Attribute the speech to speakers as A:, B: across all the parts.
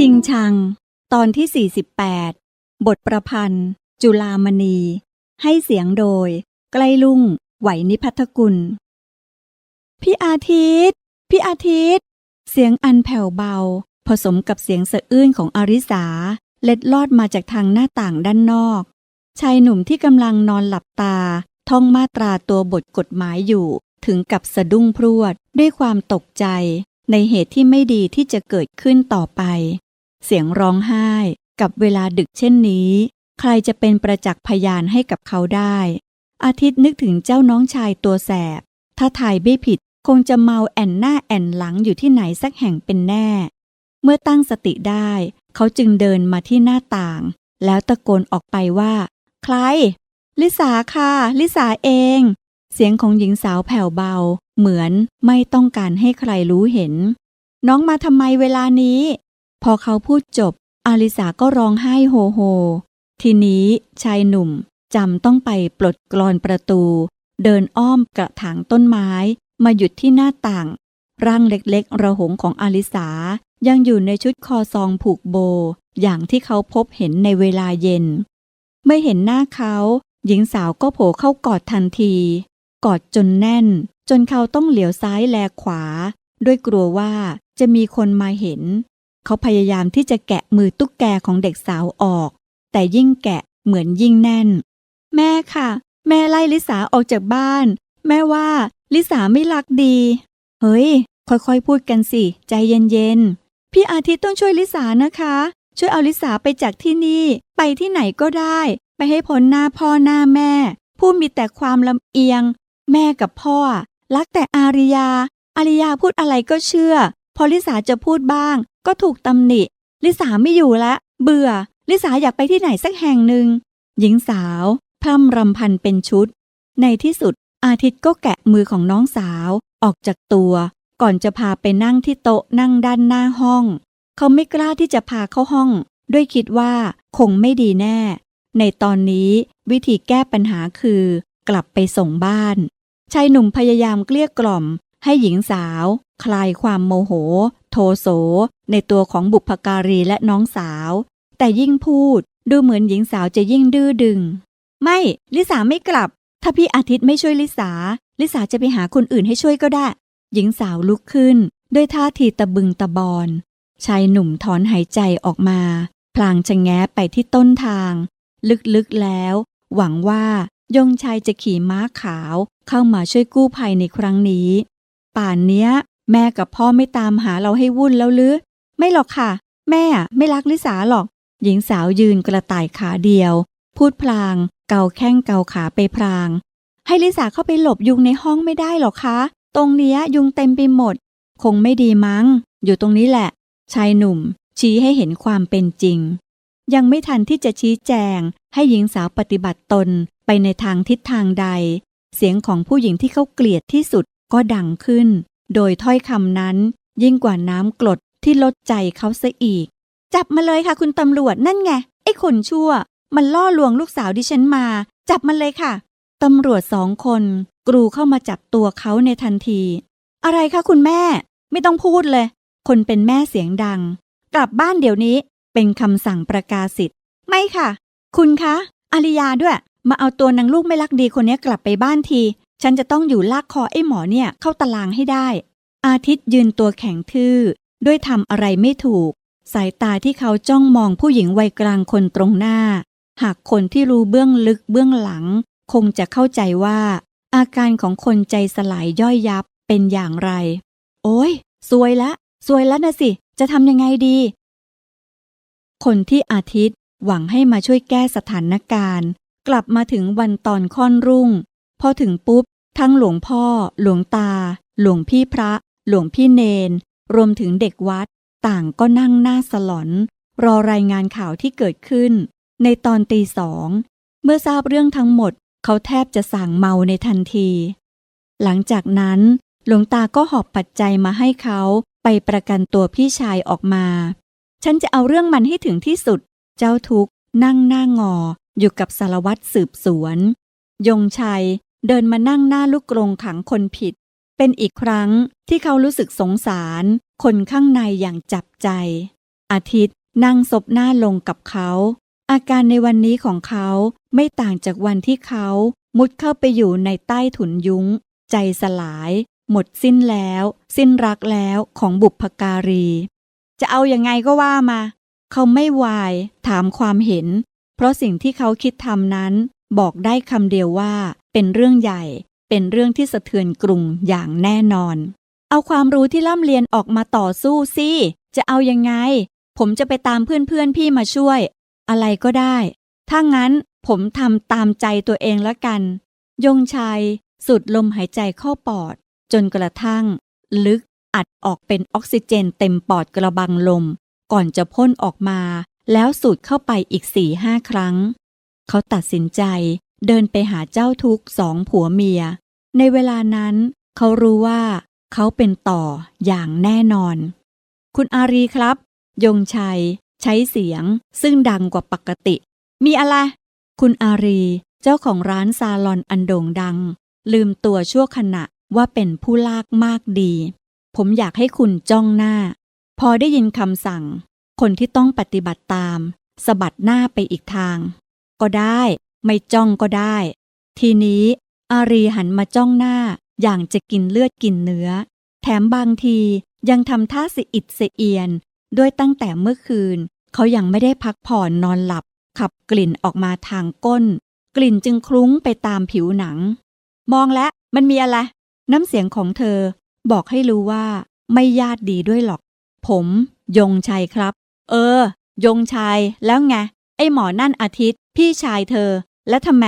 A: ชิงชัง ตอนที่ 48 บทประพันธ์ จุลามณี ให้เสียงโดย ใกล้ลุ่ง ไหวนิพัทธกุล พี่อาทิตย์ พี่อาทิตย์ เสียงอันแผ่วเบา ผสมกับเสียงสะอื้นของอาริสา เล็ดลอดมาจากทางหน้าต่างด้านนอก ชายหนุ่มที่กำลังนอนหลับตา ท่องมาตราตัวบทกฎหมายอยู่ถึงกับสะดุ้งพรวดด้วยความตกใจในเหตุที่ไม่ดีที่จะเกิดขึ้นต่อไป เสียงร้องไห้กับเวลาดึกเช่นนี้ ใครจะเป็นประจักษ์พยานให้กับเขาได้ อาทิตย์นึกถึงเจ้าน้องชายตัวแสบ ถ้าทายไม่ผิดคงจะเมาแอนหน้าแอนหลังอยู่ที่ไหนสักแห่งเป็นแน่ เมื่อตั้งสติได้ เขาจึงเดินมาที่หน้าต่าง แล้วตะโกนออกไปว่า ใคร ลิสาค่ะ ลิสาเอง เสียงของหญิงสาวแผ่วเบา เหมือนไม่ต้องการให้ใครรู้เห็น น้องมาทำไมเวลานี้ พอเขาพูดจบ อาลิสาก็ร้องไห้โฮโฮ ทีนี้ชายหนุ่มจำต้องไปปลดกรอนประตู เดินอ้อมกระถางต้นไม้ มาหยุดที่หน้าต่าง ร่างเล็กๆ ระหงของอาลิสายังอยู่ในชุดคอซองผูกโบ อย่างที่เขาพบเห็นในเวลาเย็นเมื่อเห็นหน้าเขา หญิงสาวก็โผล่เข้ากอดทันที กอดจนแน่น จนเขาต้องเหลียวซ้ายแลขวา ด้วยกลัวว่าจะมีคนมาเห็น เขาพยายามที่จะแกะมือตุ๊กแกของเด็กสาวออก แต่ยิ่งแกะเหมือนยิ่งแน่น แม่ค่ะ แม่ไล่ลิสาออกจากบ้าน แม่ว่าลิสาไม่รักดี เฮ้ย ค่อยๆ พูดกันสิ ใจเย็นๆ พี่อาทิตย์ต้องช่วยลิสานะคะ ช่วยเอาลิสาไปจากที่นี่ ไปที่ไหนก็ได้ ไปให้พ้นหน้าพ่อหน้าแม่ ผู้มีแต่ความลำเอียง แม่กับพ่อ รักแต่อาริยาอาริยาพูดอะไรก็เชื่อ พอลิสาจะพูดบ้าง ก็ถูกตำหนิ ลิสาไม่อยู่ละ เบื่อ ลิสาอยากไปที่ไหนสักแห่งหนึ่ง หญิงสาวพร่ำรำพันเป็นชุด ในที่สุดอาทิตย์ก็แกะมือของน้องสาวออกจากตัว ก่อนจะพาไปนั่งที่โต๊ะนั่งด้านหน้าห้อง เขาไม่กล้าที่จะพาเข้าห้อง ด้วยคิดว่าคงไม่ดีแน่ ในตอนนี้วิธีแก้ปัญหาคือ กลับไปส่งบ้านชายหนุ่มพยายามเกลี้ยกล่อม ให้หญิงสาว คลายความโมโห โทโส ในตัวของบุพการีและน้องสาว แต่ยิ่งพูดดูเหมือนหญิงสาวจะยิ่งดื้อดึง ไม่ลิสาไม่กลับ ถ้าพี่อาทิตย์ไม่ช่วยลิสาลิสาจะไปหาคนอื่นให้ช่วยก็ได้ หญิงสาวลุกขึ้น ด้วยท่าทีตะบึงตะบอนชายหนุ่มถอนหายใจออกมา พลางชะแงะไปที่ต้นทาง ลึกๆแล้ว หวังว่ายงชายจะขี่ม้าขาวเข้ามาช่วยกู้ภัยในครั้งนี้ ป่านเนี้ย แม่กับพ่อไม่ตามหาเราให้วุ่นแล้วหรือ ไม่หรอกค่ะ แม่ไม่รักลิสาหรอก หญิงสาวยืนกระต่ายขาเดียว พูดพลาง เกาแข้งเกาขาไปพลาง ให้ลิสาเข้าไปหลบยุงในห้องไม่ได้หรอคะ ตรงเนี้ยยุงเต็มไปหมด คงไม่ดีมั้ง อยู่ตรงนี้แหละ ชายหนุ่ม ชี้ให้เห็นความเป็นจริง ยังไม่ทันที่จะชี้แจง ให้หญิงสาวปฏิบัติตนไปในทางทิศทางใด เสียงของผู้หญิงที่เขาเกลียดที่สุด ก็ดังขึ้น โดยถ้อยคำนั้น ยิ่งกว่าน้ำกรดที่ลดใจเขาซะอีก จับมาเลยค่ะคุณตำรวจนั่นไง ไอ้คนชั่ว มันล่อลวงลูกสาวดิฉันมา จับมันเลยค่ะตำรวจสองคน กรูเข้ามาจับตัวเขาในทันที อะไรคะคุณแม่ ไม่ต้องพูดเลย คนเป็นแม่เสียงดัง กลับบ้านเดี๋ยวนี้เป็นคำสั่งประกาศสิทธิ์ไม่ค่ะ คุณคะอาริยาด้วย มาเอาตัวนางลูกไม่รักดีคนนี้กลับไปบ้านที ฉันจะต้องอยู่ลากคอไอ้หมอเนี่ยเข้าตารางให้ได้ อาทิตย์ยืนตัวแข็งทื่อ ด้วยทำอะไรไม่ถูก สายตาที่เขาจ้องมองผู้หญิงวัยกลางคนตรงหน้า หากคนที่รู้เบื้องลึกเบื้องหลัง คงจะเข้าใจว่า อาการของคนใจสลายย่อยยับเป็นอย่างไร โอ้ยซวยละซวยแล้วนะสิ จะทำยังไงดี คนที่อาทิตย์หวังให้มาช่วยแก้สถานการณ์ กลับมาถึงวันตอนค่อนรุ่ง พอถึงปุ๊บ ทั้งหลวงพ่อ หลวงตา หลวงพี่พระ หลวงพี่เนน รวมถึงเด็กวัด ต่างก็นั่งหน้าสลอน รอรายงานข่าวที่เกิดขึ้น ในตอนตีสอง เมื่อทราบเรื่องทั้งหมด เขาแทบจะสั่งเมาในทันที หลังจากนั้น หลวงตาก็หอบปัจจัยมาให้เขาไปประกันตัวพี่ชายออกมา ฉันจะเอาเรื่องมันให้ถึงที่สุด เจ้าทุกนั่งหน้างออยู่กับสารวัตรสืบสวน ยงชัย เดินมานั่งหน้าลูกกรงขังคนผิด เป็นอีกครั้งที่เขารู้สึกสงสาร คนข้างในอย่างจับใจ อาทิตย์นั่งซบหน้าลงกับเขา อาการในวันนี้ของเขาไม่ต่างจากวันที่เขามุดเข้าไปอยู่ในใต้ถุนยุ้ง ใจสลาย หมดสิ้นแล้ว สิ้นรักแล้วของบุพการี จะเอาอยัางไงก็ว่ามา เขาไม่วาย ถามความเห็น เพราะสิ่งที่เขาคิดทำนั้น บอกได้คำเดียวว่า เป็นเรื่องใหญ่ เป็นเรื่องที่สะเทือนกรุงอย่างแน่นอน เอาความรู้ที่ล่ำเรียนออกมาต่อสู้สิจะเอายังไง ผมจะไปตามเพื่อนๆพี่มาช่วย อะไรก็ได้ ถ้างั้นผมทำตามใจตัวเองละกัน ยงชัยสูดลมหายใจเข้าปอด จนกระทั่ง ลึกอัดออกเป็นออกซิเจนเต็มปอดกระบังลม ก่อนจะพ่นออกมา แล้วสูดเข้าไปอีกสี่ห้าครั้ง เขาตัดสินใจ เดินไปหาเจ้าทุกสองผัวเมีย ในเวลานั้นเขารู้ว่าเขาเป็นต่ออย่างแน่นอน คุณอารีครับ ยงชัย ใช้เสียงซึ่งดังกว่าปกติ มีอะไร คุณอารีเจ้าของร้านซาลอนอันโด่งดัง ลืมตัวชั่วขณะว่าเป็นผู้ลากมากดี ผมอยากให้คุณจ้องหน้า พอได้ยินคำสั่ง คนที่ต้องปฏิบัติตามสะบัดหน้าไปอีกทาง ก็ได้ ไม่จ้องก็ได้ ทีนี้อารีหันมาจ้องหน้าอย่างจะกินเลือดกินเนื้อ แถมบางทียังทำท่าสะอิดเสเอียน ด้วยตั้งแต่เมื่อคืน เขายังไม่ได้พักผ่อนนอนหลับ ขับกลิ่นออกมาทางก้น กลิ่นจึงคลุ้งไปตามผิวหนัง มองแล้วมันมีอะไร น้ำเสียงของเธอ บอกให้รู้ว่า ไม่ญาติดีด้วยหรอก ผม ยงชัยครับ เออ ยงชัยแล้วไงไอ้หมอนั่นอาทิตย์ พี่ชายเธอ แล้วทำไม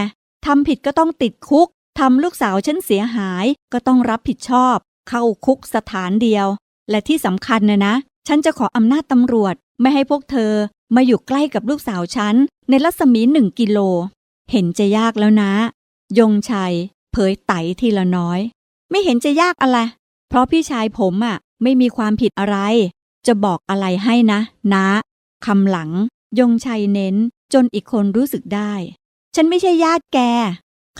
A: ทำผิดก็ต้องติดคุกทำลูกสาวฉันเสียหายก็ต้องรับผิดชอบ เข้าคุกสถานเดียว และที่สำคัญนะนะ ฉันจะขออำนาจตำรวจ ไม่ให้พวกเธอ มาอยู่ใกล้กับลูกสาวฉัน ในรัศมีหนึ่งกิโล เห็นจะยากแล้วนะ ยงชัย เผยไตทีละน้อย ไม่เห็นจะยากอะไร เพราะพี่ชายผมอะ่ะ ไม่มีความผิดอะไร จะบอกอะไรให้นะนะคำหลัง ยงชัยเน้นจนอีกคนรู้สึกได้ ฉันไม่ใช่ญาติแก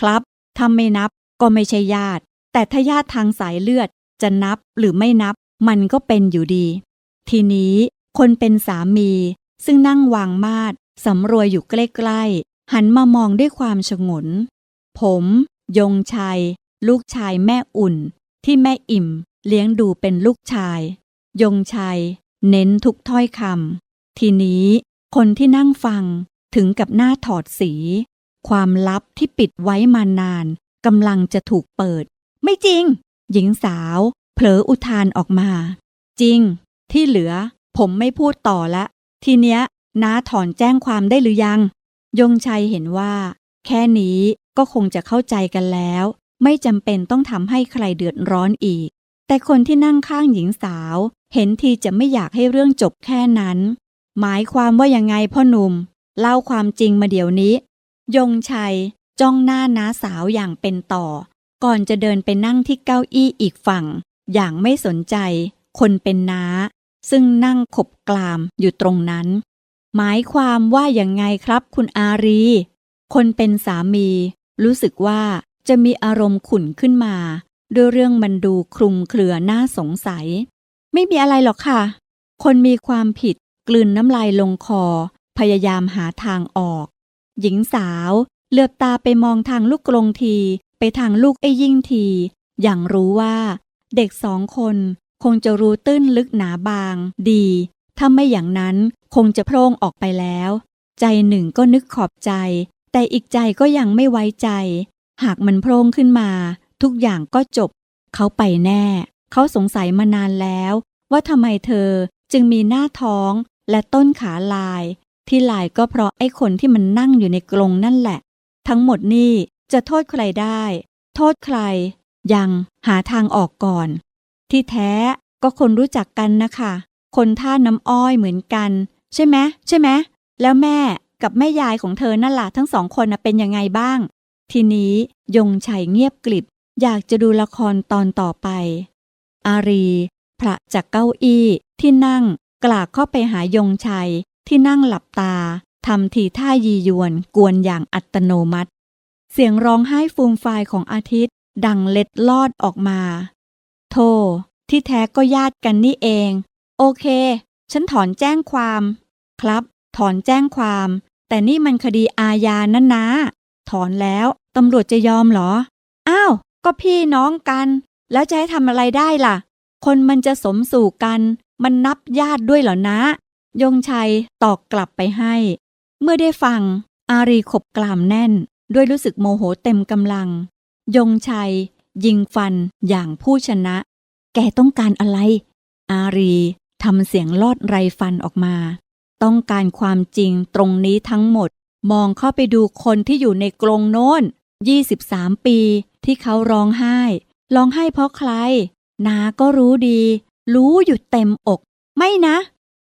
A: ครับถ้าไม่นับก็ไม่ใช่ญาติ แต่ถ้าญาติทางสายเลือดจะนับหรือไม่นับ มันก็เป็นอยู่ดี ทีนี้คนเป็นสามี ซึ่งนั่งวางมาดสำรวยอยู่ใกล้ๆ หันมามองด้วยความฉงน ผม ยงชัย ลูกชายแม่อุ่น ที่แม่อิ่ม เลี้ยงดูเป็นลูกชาย ยงชัย เน้นทุกถ้อยคำทีนี้ คนที่นั่งฟังถึงกับหน้าถอดสี ความลับที่ปิดไว้มานานกำลังจะถูกเปิด ไม่จริง หญิงสาว เผลออุทานออกมา จริง ที่เหลือ ผมไม่พูดต่อละ ทีเนี้ยน้าถอนแจ้งความได้หรือยัง ยงชัยเห็นว่า แค่นี้ก็คงจะเข้าใจกันแล้ว ไม่จำเป็นต้องทำให้ใครเดือดร้อนอีก แต่คนที่นั่งข้างหญิงสาว เห็นทีจะไม่อยากให้เรื่องจบแค่นั้น หมายความว่ายังไงพ่อหนุ่ม เล่าความจริงมาเดี๋ยวนี้ ยงชัย จ้องหน้าน้าสาวอย่างเป็นต่อ ก่อนจะเดินไปนั่งที่เก้าอี้อีกฝั่ง อย่างไม่สนใจ คนเป็นน้า ซึ่งนั่งขบกลามอยู่ตรงนั้น หมายความว่าอย่างไงครับคุณอารี คนเป็นสามี รู้สึกว่าจะมีอารมณ์ขุ่นขึ้นมา ด้วยเรื่องมันดูคลุมเครือน่าสงสัย ไม่มีอะไรหรอกค่ะ คนมีความผิดกลืนน้ำลายลงคอ พยายามหาทางออก หญิงสาว เหลือบตาไปมองทางลูกกรงที ไปทางลูกไอ้ยิ่งที อย่างรู้ว่า เด็กสองคนคงจะรู้ตื้นลึกหนาบาง ดี ถ้าไม่อย่างนั้นคงจะโพร่งออกไปแล้ว ใจหนึ่งก็นึกขอบใจ แต่อีกใจก็ยังไม่ไว้ใจ หากมันโพร่งขึ้นมา ทุกอย่างก็จบ เขาไปแน่ เขาสงสัยมานานแล้ว ว่าทำไมเธอจึงมีหน้าท้องและต้นขาลาย ที่ลายก็เพราะไอ้คนที่มันนั่งอยู่ในกรงนั่นแหละ ทั้งหมดนี่จะโทษใครได้ โทษใคร ยังหาทางออกก่อน ที่แท้ก็คนรู้จักกันนะคะ คนท่าน้ำอ้อยเหมือนกัน ใช่ไหมใช่ไหมแล้วแม่กับแม่ยายของเธอนั่นล่ะทั้งสองคนเป็นยังไงบ้าง ทีนี้ยงชัยเงียบกลิบ อยากจะดูละครตอนต่อไป อารีพระจากเก้าอี้ที่นั่งกลากเข้าไปหายงชัย ที่นั่งหลับตาทำทีท่ายียวนกวนอย่างอัตโนมัติ เสียงร้องไห้ฟูมฟายของอาทิตย์ ดังเล็ดลอดออกมา โธ่ที่แท้ก็ญาติกันนี่เอง โอเค ฉันถอนแจ้งความ ครับ ถอนแจ้งความ แต่นี่มันคดีอาญานั่นนะ ถอนแล้วตำรวจจะยอมเหรอ อ้าว ก็พี่น้องกัน แล้วจะให้ทำอะไรได้ล่ะ คนมันจะสมสู่กัน มันนับญาติด้วยเหรอนะ ยงชัยตอกกลับไปให้ เมื่อได้ฟัง อารีขบกลามแน่น ด้วยรู้สึกโมโหเต็มกำลัง ยงชัย ยิงฟันอย่างผู้ชนะ แกต้องการอะไร อารีทำเสียงลอดไรฟันออกมา ต้องการความจริงตรงนี้ทั้งหมด มองเข้าไปดูคนที่อยู่ในกรงโน้น 23 ปีที่เขาร้องไห้ ร้องไห้เพราะใคร นาก็รู้ดี รู้อยู่เต็มอก ไม่นะ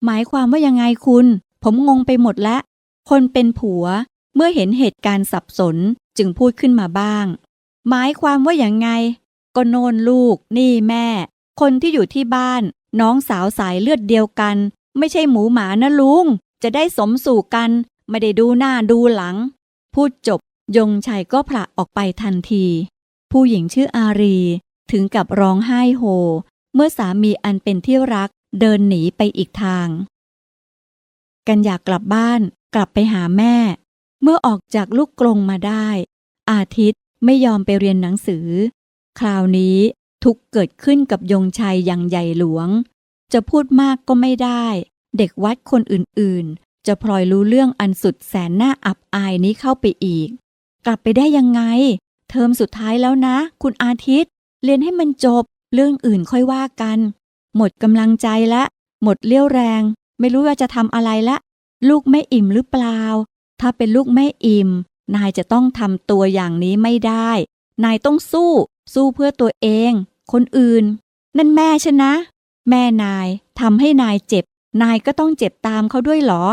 A: หมายความว่ายังไงคุณ ผมงงไปหมดแล้วคนเป็นผัว เมื่อเห็นเหตุการณ์สับสนจึงพูดขึ้นมาบ้าง หมายความว่าอย่างไง ก็โนนลูก นี่แม่ คนที่อยู่ที่บ้าน น้องสาวสายเลือดเดียวกัน ไม่ใช่หมูหมานะลุง จะได้สมสู่กัน ไม่ได้ดูหน้าดูหลัง พูดจบ ยงชัยก็ผละออกไปทันที ผู้หญิงชื่ออารี ถึงกับร้องไห้โฮ เมื่อสามีอันเป็นที่รัก เดินหนีไปอีกทาง กันอยากกลับบ้านกลับไปหาแม่ เมื่อออกจากลูกกรงมาได้ อาทิตย์ไม่ยอมไปเรียนหนังสือ คราวนี้ทุกเกิดขึ้นกับยงชัยอย่างใหญ่หลวง จะพูดมากก็ไม่ได้ เด็กวัดคนอื่นๆ จะพลอยรู้เรื่องอันสุดแสนน่าอับอายนี้เข้าไปอีก กลับไปได้ยังไง เทอมสุดท้ายแล้วนะ คุณอาทิตย์ เรียนให้มันจบ เรื่องอื่นค่อยว่ากัน หมดกำลังใจละ หมดเลี้ยวแรง ไม่รู้ว่าจะทำอะไรละ ลูกไม่อิ่มหรือเปล่า ถ้าเป็นลูกไม่อิ่ม นายจะต้องทำตัวอย่างนี้ไม่ได้ นายต้องสู้ สู้เพื่อตัวเอง คนอื่น นั่นแม่ฉันนะ แม่นายทำให้นายเจ็บ นายก็ต้องเจ็บตามเขาด้วยเหรอ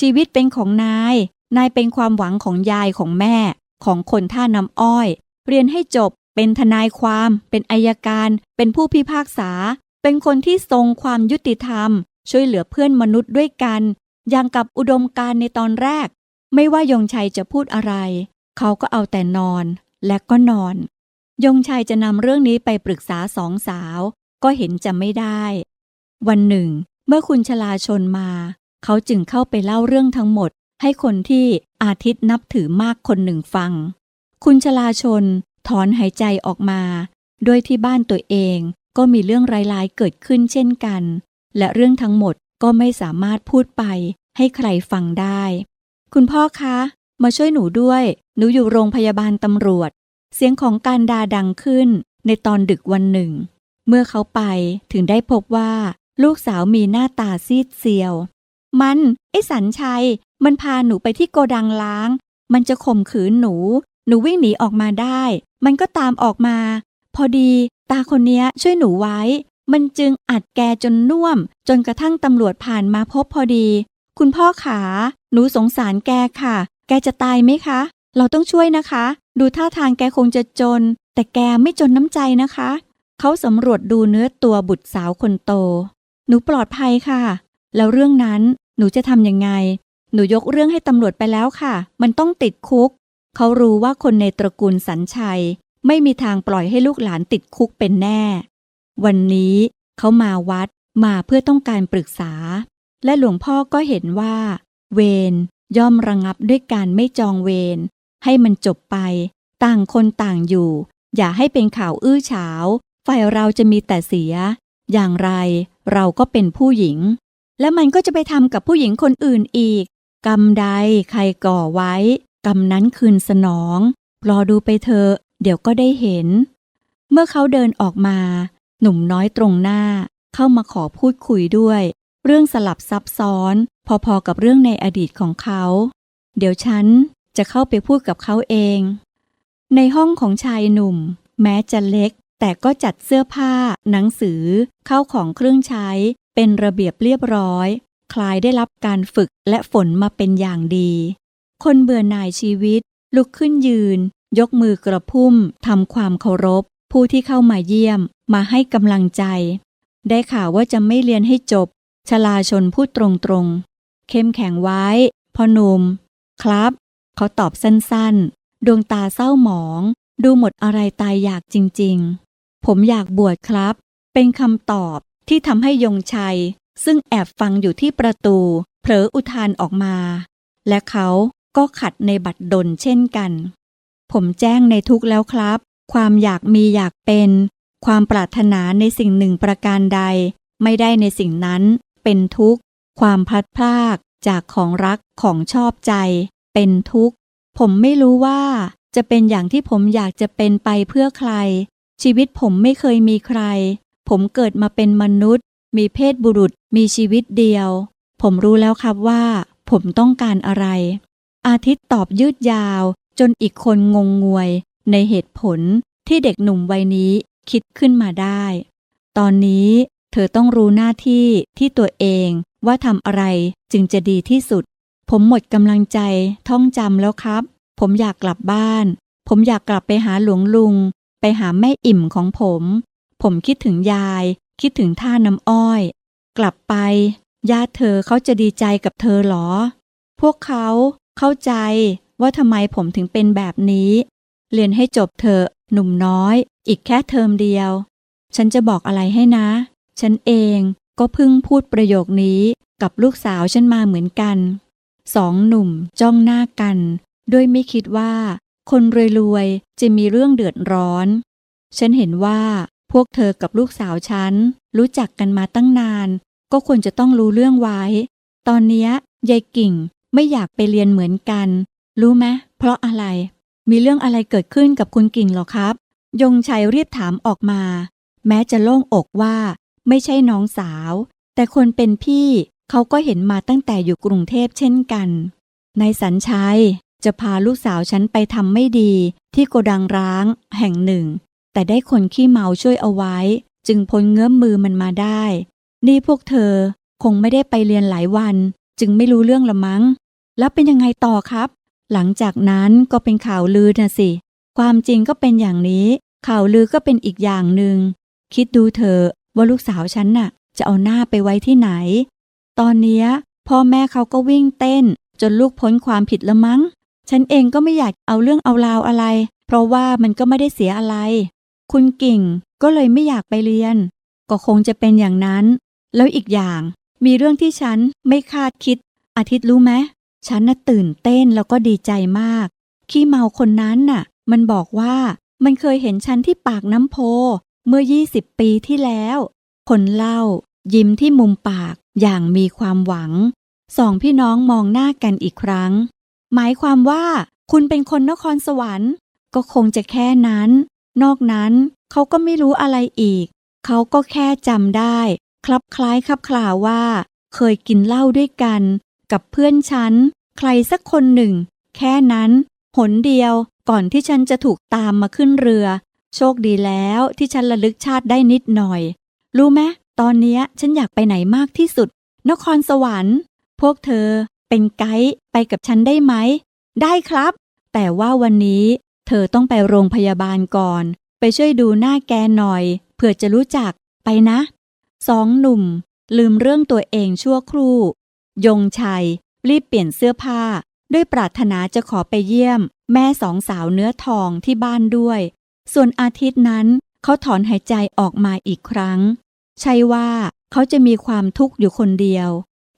A: ชีวิตเป็นของนาย นายเป็นความหวังของยายของแม่ ของคนท่าน้ำอ้อย เรียนให้จบเป็นทนายความ เป็นอายการ เป็นผู้พิพากษา เป็นคนที่ทรงความยุติธรรม ช่วยเหลือเพื่อนมนุษย์ด้วยกัน อย่างกับอุดมการในตอนแรก ไม่ว่ายงชัยจะพูดอะไร เขาก็เอาแต่นอนและก็นอน ยงชัยจะนำเรื่องนี้ไปปรึกษาสองสาว ก็เห็นจะไม่ได้ วันหนึ่ง เมื่อคุณชลาชนมา เขาจึงเข้าไปเล่าเรื่องทั้งหมด ให้คนที่อาทิตย์นับถือมากคนหนึ่งฟัง คุณชลาชนถอนหายใจออกมา โดยที่บ้านตัวเอง ก็มีเรื่องร้ายๆเกิดขึ้นเช่นกัน และเรื่องทั้งหมดก็ไม่สามารถพูดไปให้ใครฟังได้ คุณพ่อคะ มาช่วยหนูด้วย หนูอยู่โรงพยาบาลตำรวจ เสียงของการดาดังขึ้นในตอนดึกวันหนึ่ง เมื่อเขาไปถึงได้พบว่าลูกสาวมีหน้าตาซีดเซียว มัน ไอ้สันชัย มันพาหนูไปที่โกดังล้าง มันจะข่มขืนหนู หนูวิ่งหนีออกมาได้ มันก็ตามออกมา พอดี ตาคนนี้ช่วยหนูไว้ มันจึงอัดแกจนน่วม จนกระทั่งตำรวจผ่านมาพบพอดี คุณพ่อขา หนูสงสารแกค่ะ แกจะตายไหมคะ เราต้องช่วยนะคะ ดูท่าทางแกคงจะจน แต่แกไม่จนน้ำใจนะคะ เขาสำรวจดูเนื้อตัวบุตรสาวคนโต หนูปลอดภัยค่ะ แล้วเรื่องนั้นหนูจะทำยังไง หนูยกเรื่องให้ตำรวจไปแล้วค่ะ มันต้องติดคุก เขารู้ว่าคนในตระกูลสันชัย ไม่มีทางปล่อยให้ลูกหลานติดคุกเป็นแน่ วันนี้เขามาวัดมาเพื่อต้องการปรึกษา และหลวงพ่อก็เห็นว่า เวรย่อมระงับด้วยการไม่จองเวรให้มันจบไป ต่างคนต่างอยู่ อย่าให้เป็นข่าวอื้อฉาว ฝ่ายเราจะมีแต่เสีย อย่างไรเราก็เป็นผู้หญิง และมันก็จะไปทำกับผู้หญิงคนอื่นอีก กรรมใดใครก่อไว้ กรรมนั้นคืนสนองรอดูไปเถอะ เดี๋ยวก็ได้เห็น เมื่อเขาเดินออกมา หนุ่มน้อยตรงหน้าเข้ามาขอพูดคุยด้วย เรื่องสลับซับซ้อน พอๆกับเรื่องในอดีตของเขา เดี๋ยวฉันจะเข้าไปพูดกับเขาเอง ในห้องของชายหนุ่ม แม้จะเล็ก แต่ก็จัดเสื้อผ้า หนังสือ เข้าของเครื่องใช้ เป็นระเบียบเรียบร้อย คลายได้รับการฝึกและฝนมาเป็นอย่างดี คนเบื่อหน่ายชีวิต ลุกขึ้นยืน ยกมือกระพุ่มทำความเคารพ ผู้ที่เข้ามาเยี่ยม มาให้กำลังใจ ได้ข่าวว่าจะไม่เรียนให้จบ ชลาชนพูดตรงๆ เข้มแข็งไว้พ่อหนุ่ม ครับ เขาตอบสั้นๆ ดวงตาเศร้าหมอง ดูหมดอะไรตายอยากจริงๆ ผมอยากบวชครับ เป็นคำตอบที่ทำให้ยงชัย ซึ่งแอบฟังอยู่ที่ประตู เผลออุทานออกมา และเขาก็ขัดในบัตรดลเช่นกัน ผมแจ้งในทุกแล้วครับ ความอยากมีอยากเป็น ความปรารถนาในสิ่งหนึ่งประการใด ไม่ได้ในสิ่งนั้น เป็นทุกข์ ความพัดพรากจากของรักของชอบใจ เป็นทุกข์ ผมไม่รู้ว่า จะเป็นอย่างที่ผมอยากจะเป็นไปเพื่อใคร ชีวิตผมไม่เคยมีใคร ผมเกิดมาเป็นมนุษย์ มีเพศบุรุษ มีชีวิตเดียว ผมรู้แล้วครับว่า ผมต้องการอะไร อาทิตย์ตอบยืดยาว จนอีกคนงงงวยในเหตุผลที่เด็กหนุ่มวัยนี้คิดขึ้นมาได้ ตอนนี้เธอต้องรู้หน้าที่ที่ตัวเองว่าทำอะไรจึงจะดีที่สุด ผมหมดกำลังใจท่องจำแล้วครับ ผมอยากกลับบ้าน ผมอยากกลับไปหาหลวงลุง ไปหาแม่อิ่มของผม ผมคิดถึงยาย คิดถึงท่าน้ำอ้อย กลับไป ญาติเธอเขาจะดีใจกับเธอหรอ พวกเขาเข้าใจ ว่าทำไมผมถึงเป็นแบบนี้ เรียนให้จบเถอะหนุ่มน้อย อีกแค่เทอมเดียว ฉันจะบอกอะไรให้นะ ฉันเองก็เพิ่งพูดประโยคนี้กับลูกสาวฉันมาเหมือนกัน สองหนุ่มจ้องหน้ากัน ด้วยไม่คิดว่า คนรวยๆจะมีเรื่องเดือดร้อน ฉันเห็นว่าพวกเธอกับลูกสาวฉัน รู้จักกันมาตั้งนาน ก็ควรจะต้องรู้เรื่องไว้ ตอนนี้ยายกิ่งไม่อยากไปเรียนเหมือนกัน รู้ไหมเพราะอะไร มีเรื่องอะไรเกิดขึ้นกับคุณกิ่งหรอครับ ยงชัยรีบถามออกมา แม้จะโล่งอกว่า ไม่ใช่น้องสาว แต่คนเป็นพี่เขาก็เห็นมาตั้งแต่อยู่กรุงเทพเช่นกันนายสัญชัยจะพาลูกสาวฉันไปทำไม่ดี ที่โกดังร้าง แห่งหนึ่ง แต่ได้คนขี้เมาช่วยเอาไว้ จึงพ้นเงื้อมมือมันมาได้ นี่พวกเธอคงไม่ได้ไปเรียนหลายวัน จึงไม่รู้เรื่องละมั้ง แล้วเป็นยังไงต่อครับ หลังจากนั้นก็เป็นข่าวลือนะสิ ความจริงก็เป็นอย่างนี้ ข่าวลือก็เป็นอีกอย่างหนึ่ง คิดดูเถอะว่าลูกสาวฉันน่ะ จะเอาหน้าไปไว้ที่ไหน ตอนนี้พ่อแม่เขาก็วิ่งเต้น จนลูกพ้นความผิดละมั้ง ฉันเองก็ไม่อยากเอาเรื่องเอาราวอะไร เพราะว่ามันก็ไม่ได้เสียอะไร คุณกิ่งก็เลยไม่อยากไปเรียน ก็คงจะเป็นอย่างนั้น แล้วอีกอย่าง มีเรื่องที่ฉันไม่คาดคิด อาทิตย์รู้ไหม ฉันน่ะตื่นเต้นแล้วก็ดีใจมาก ขี้เมาคนนั้นน่ะ มันบอกว่ามันเคยเห็นฉันที่ปากน้ำโพ เมื่อ 20 ปีที่แล้ว คนเล่า ยิ้มที่มุมปากอย่างมีความหวัง สองพี่น้องมองหน้ากันอีกครั้ง หมายความว่าคุณเป็นคนนครสวรรค์ ก็คงจะแค่นั้น นอกนั้นเขาก็ไม่รู้อะไรอีก เขาก็แค่จำได้ คลับคล้ายคลับคลาว่า เคยกินเหล้าด้วยกัน กับเพื่อนฉัน ใครสักคนหนึ่ง แค่นั้น หนเดียวก่อนที่ฉันจะถูกตามมาขึ้นเรือ โชคดีแล้วที่ฉันระลึกชาติได้นิดหน่อย รู้ไหมตอนนี้ฉันอยากไปไหนมากที่สุด นครสวรรค์ พวกเธอเป็นไกด์ไปกับฉันได้ไหม ได้ครับ แต่ว่าวันนี้เธอต้องไปโรงพยาบาลก่อน ไปช่วยดูหน้าแกหน่อย เผื่อจะรู้จักไปนะ สองหนุ่ม ลืมเรื่องตัวเองชั่วครู่ ยงชัย รีบเปลี่ยนเสื้อผ้า ด้วยปรารถนาจะขอไปเยี่ยม แม่สองสาวเนื้อทองที่บ้านด้วย ส่วนอาทิตย์นั้นเขาถอนหายใจออกมาอีกครั้ง ใช่ว่าเขาจะมีความทุกข์อยู่คนเดียว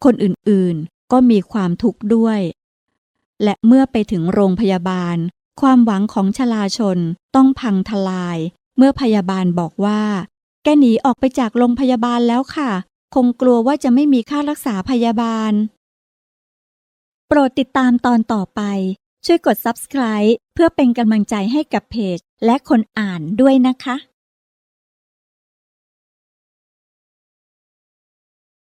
A: คนอื่นๆก็มีความทุกข์ด้วย และเมื่อไปถึงโรงพยาบาล ความหวังของชลาชนต้องพังทลาย เมื่อพยาบาลบอกว่า แกหนีออกไปจากโรงพยาบาลแล้วค่ะ คงกลัวว่าจะไม่มีค่ารักษาพยาบาล โปรดติดตามตอนต่อไป ช่วยกด subscribe เพื่อเป็นกำลังใจให้กับเพจ และคนอ่านด้วยนะคะ